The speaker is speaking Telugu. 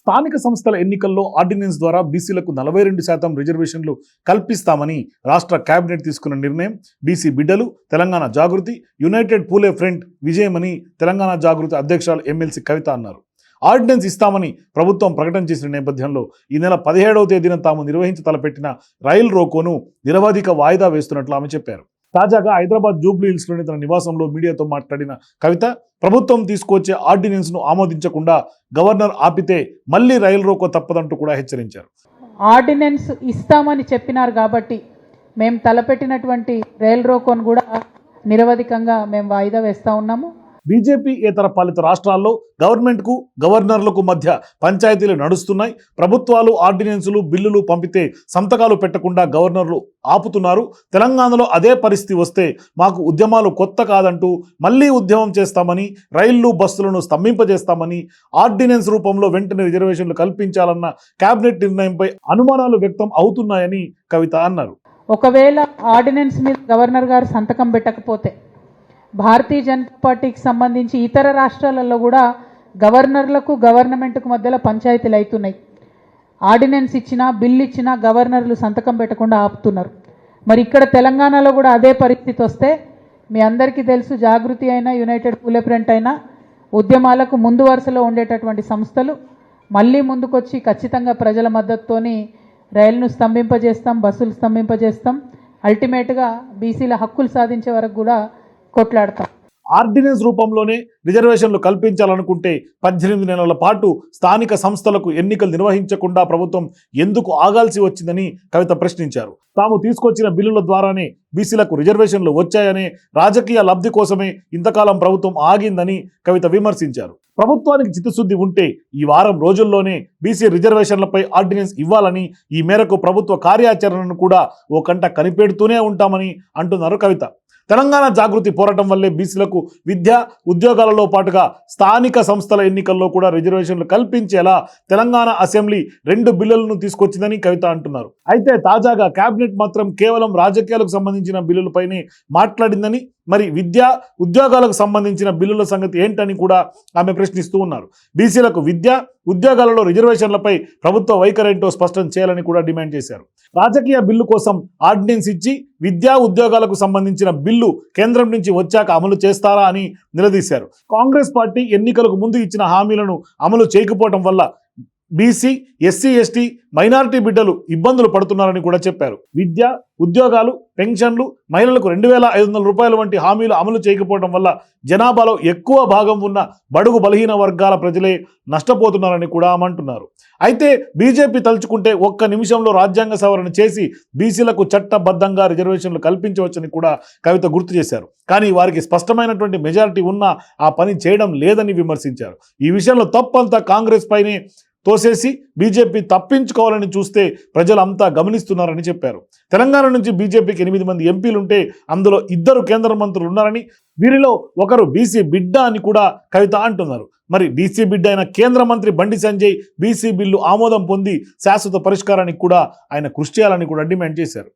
స్థానిక సంస్థల ఎన్నికల్లో ఆర్డినెన్స్ ద్వారా బీసీలకు నలభై రెండు శాతం రిజర్వేషన్లు కల్పిస్తామని రాష్ట్ర కేబినెట్ తీసుకున్న నిర్ణయం. బీసీ బిడ్డలు తెలంగాణ జాగృతి యునైటెడ్ పూలే ఫ్రంట్ విజయమని తెలంగాణ జాగృతి అధ్యక్షురాలు ఎమ్మెల్సీ కవిత అన్నారు. ఆర్డినెన్స్ ఇస్తామని ప్రభుత్వం ప్రకటన చేసిన నేపథ్యంలో ఈ నెల పదిహేడవ తేదీన తాము నిర్వహించి తలపెట్టిన రైలు రోకోను నిరవధిక వాయిదా వేస్తున్నట్లు ఆమె చెప్పారు. తాజాగా హైదరాబాద్ జూబ్లీ హిల్స్లోని తన నివాసంలో మీడియాతో మాట్లాడిన కవిత ప్రభుత్వం తీసుకొచ్చే ఆర్డినెన్స్ను ఆమోదించకుండా గవర్నర్ ఆపితే మళ్ళీ రైలు రోకో తప్పదంటూ కూడా హెచ్చరించారు. ఆర్డినెన్స్ ఇస్తామని చెప్పినారు కాబట్టి మేము తలపెట్టినటువంటి రైల్ రోకోను కూడా నిరవధికంగా మేము వాయిదా వేస్తూ ఉన్నాము. బీజేపీ ఇతర పాలిత రాష్ట్రాల్లో గవర్నమెంట్కు గవర్నర్లకు మధ్య పంచాయతీలు నడుస్తున్నాయి. ప్రభుత్వాలు ఆర్డినెన్సులు బిల్లులు పంపితే సంతకాలు పెట్టకుండా గవర్నర్లు ఆపుతున్నారు. తెలంగాణలో అదే పరిస్థితి వస్తే మాకు ఉద్యమాలు కొత్త కాదంటూ మళ్ళీ ఉద్యమం చేస్తామని రైళ్ళు బస్సులను స్తంభింపజేస్తామని ఆర్డినెన్స్ రూపంలో వెంటనే రిజర్వేషన్లు కల్పించాలన్న కేబినెట్ నిర్ణయంపై అనుమానాలు వ్యక్తం అవుతున్నాయని కవిత అన్నారు. ఒకవేళ ఆర్డినెన్స్ మీద గవర్నర్ గారు సంతకం పెట్టకపోతే భారతీయ జనతా పార్టీకి సంబంధించి ఇతర రాష్ట్రాలలో కూడా గవర్నర్లకు గవర్నమెంట్కు మధ్యలో పంచాయతీలు అవుతున్నాయి. ఆర్డినెన్స్ ఇచ్చినా బిల్ ఇచ్చినా గవర్నర్లు సంతకం పెట్టకుండా ఆపుతున్నారు. మరి ఇక్కడ తెలంగాణలో కూడా అదే పరిస్థితి వస్తే మీ అందరికీ తెలుసు జాగృతి అయినా యునైటెడ్ పూలే అయినా ఉద్యమాలకు ముందు వరుసలో ఉండేటటువంటి సంస్థలు మళ్ళీ ముందుకొచ్చి ఖచ్చితంగా ప్రజల మద్దతుతోని రైలును స్తంభింపజేస్తాం బస్సులు స్తంభింపజేస్తాం. అల్టిమేట్గా బీసీల హక్కులు సాధించే వరకు కూడా కొట్లాడతాం. ఆర్డినెన్స్ రూపంలోనే రిజర్వేషన్లు కల్పించాలనుకుంటే పద్దెనిమిది నెలల పాటు స్థానిక సంస్థలకు ఎన్నికలు నిర్వహించకుండా ప్రభుత్వం ఎందుకు ఆగాల్సి వచ్చిందని కవిత ప్రశ్నించారు. తాము తీసుకొచ్చిన బిల్లుల ద్వారానే బీసీలకు రిజర్వేషన్లు వచ్చాయనే రాజకీయ లబ్ధి కోసమే ఇంతకాలం ప్రభుత్వం ఆగిందని కవిత విమర్శించారు. ప్రభుత్వానికి చిత్తశుద్ధి ఉంటే ఈ వారం రోజుల్లోనే బీసీ రిజర్వేషన్లపై ఆర్డినెన్స్ ఇవ్వాలని ఈ మేరకు ప్రభుత్వ కార్యాచరణను కూడా ఓ కంట కనిపెడుతూనే ఉంటామని అంటున్నారు కవిత. తెలంగాణ జాగృతి పోరాటం వల్లే బీసీలకు విద్య ఉద్యోగాలలో పాటుగా స్థానిక సంస్థల ఎన్నికల్లో కూడా రిజర్వేషన్లు కల్పించేలా తెలంగాణ అసెంబ్లీ రెండు బిల్లులను తీసుకొచ్చిందని కవిత అంటున్నారు. అయితే తాజాగా కేబినెట్ మాత్రం కేవలం రాజకీయాలకు సంబంధించిన బిల్లులపైనే మాట్లాడిందని మరి విద్య ఉద్యోగాలకు సంబంధించిన బిల్లుల సంగతి ఏంటని కూడా ఆమె ప్రశ్నిస్తూ ఉన్నారు. బీసీలకు విద్య ఉద్యోగాలలో రిజర్వేషన్లపై ప్రభుత్వ వైఖరేంటో స్పష్టం చేయాలని కూడా డిమాండ్ చేశారు. రాజకీయ బిల్లు కోసం ఆర్డినెన్స్ ఇచ్చి విద్యా ఉద్యోగాలకు సంబంధించిన బిల్లు కేంద్రం నుంచి వచ్చాక అమలు చేస్తారా అని నిలదీశారు. కాంగ్రెస్ పార్టీ ఎన్నికలకు ముందు ఇచ్చిన హామీలను అమలు చేయకపోవడం వల్ల బీసీ ఎస్సీ ఎస్టీ మైనారిటీ బిడ్డలు ఇబ్బందులు పడుతున్నారని కూడా చెప్పారు. విద్య ఉద్యోగాలు పెన్షన్లు మహిళలకు రెండు వేల ఐదు వందల రూపాయల వంటి హామీలు అమలు చేయకపోవడం వల్ల జనాభాలో ఎక్కువ భాగం ఉన్న బడుగు బలహీన వర్గాల ప్రజలే నష్టపోతున్నారని కూడా ఆమంటున్నారు అయితే బీజేపీ తలుచుకుంటే ఒక్క నిమిషంలో రాజ్యాంగ సవరణ చేసి బీసీలకు చట్టబద్ధంగా రిజర్వేషన్లు కల్పించవచ్చని కూడా కవిత గుర్తు చేశారు. కానీ వారికి స్పష్టమైనటువంటి మెజారిటీ ఉన్నా ఆ పని చేయడం లేదని విమర్శించారు. ఈ విషయంలో తప్పంతా కాంగ్రెస్ పైనే తోసేసి బీజేపీ తప్పించుకోవాలని చూస్తే ప్రజలంతా గమనిస్తున్నారని చెప్పారు. తెలంగాణ నుంచి బీజేపీకి ఎనిమిది మంది ఎంపీలుంటే అందులో ఇద్దరు కేంద్ర మంత్రులు ఉన్నారని వీరిలో ఒకరు బీసీ బిడ్డ అని కూడా కవిత అంటున్నారు. మరి బీసీ బిడ్డ అయిన కేంద్ర మంత్రి బండి సంజయ్ బీసీ బిల్లు ఆమోదం పొంది శాశ్వత పరిష్కారానికి కూడా ఆయన కృషి చేయాలని కూడా డిమాండ్ చేశారు.